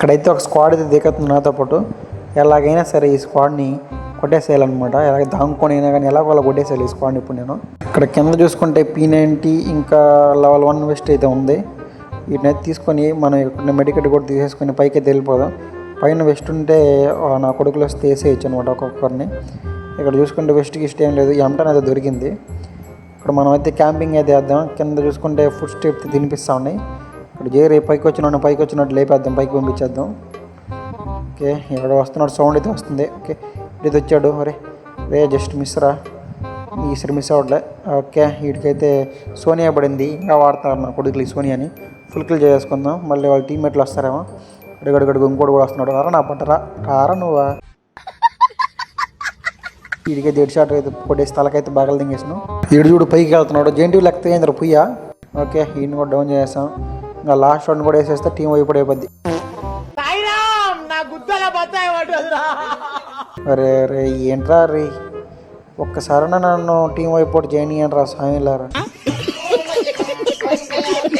ఇక్కడైతే ఒక స్క్వాడ్ అయితే దిగుతుంది నాతో పాటు. ఎలాగైనా సరే ఈ స్క్వాడ్ని కొట్టేసేయాలన్నమాట. ఎలాగ దాంకొని అయినా కానీ ఎలాగోలా కొట్టేసేయాలి ఈ స్క్వాడ్ని ఇప్పుడు నేను. ఇక్కడ కింద చూసుకుంటే పీ నైంటీ ఇంకా లెవెల్ వన్ వెస్ట్ అయితే ఉంది. వీటినైతే తీసుకొని మనం ఇక్కడ మెడికెట్ కూడా తీసేసుకొని పైకి అయితే వెళ్ళిపోదాం. పైన వెస్ట్ ఉంటే నా కొడుకులు వస్తే వేసేయచ్చు అనమాట ఒక్కొక్కరిని. ఇక్కడ చూసుకుంటే వెస్ట్కి ఇష్టం ఏం లేదు. ఎంటన్ అయితే దొరికింది. ఇక్కడ మనం అయితే క్యాంపింగ్ అయితే వేద్దాం కింద చూసుకుంటే ఫుడ్ స్టెప్ తినిపిస్తా ఉన్నాయి. ఇప్పుడు జే రేపు పైకి వచ్చిన పైకి వచ్చినట్టు లేపేద్దాం పైకి పంపించేద్దాం. ఓకే ఇక్కడ వస్తున్నాడు సౌండ్ అయితే వస్తుంది. ఓకే ఇది వచ్చాడు అరే రే జస్ట్ మిస్ రా. ఈసారి మిస్ అవ్వట్లే. ఓకే వీటికైతే సోనియా పడింది ఇంకా వాడతారు నా కొడుకులు ఈ సోనియాని. ఫుల్ కిల్ చేసుకుందాం మళ్ళీ వాళ్ళ టీమ్మేట్లు వస్తారేమో. అడుగడుగడుగు ఇంకోటి కూడా వస్తున్నాడు. రా నా పట్టరా. రారా నువ్వా? వీడికి డెడ్ షాట్ అయితే కొట్టేసి తలకైతే బాగా దింగేసాను ఈడు చూడు పైకి వెళ్తున్నాడు. జేఎన్టీ లెక్క ఏంద్ర ఓకే ఈయన కూడా డౌన్ చేసాం ఇంకా లాస్ట్ రౌండ్ కూడా వేసేస్తే టీం వైపు అయిపోద్ది. అరే రే ఏంట్రా రే? ఒక్కసారి నన్ను టీం వైపు జాయిన్ అయ్యాను రా సాయిలారా.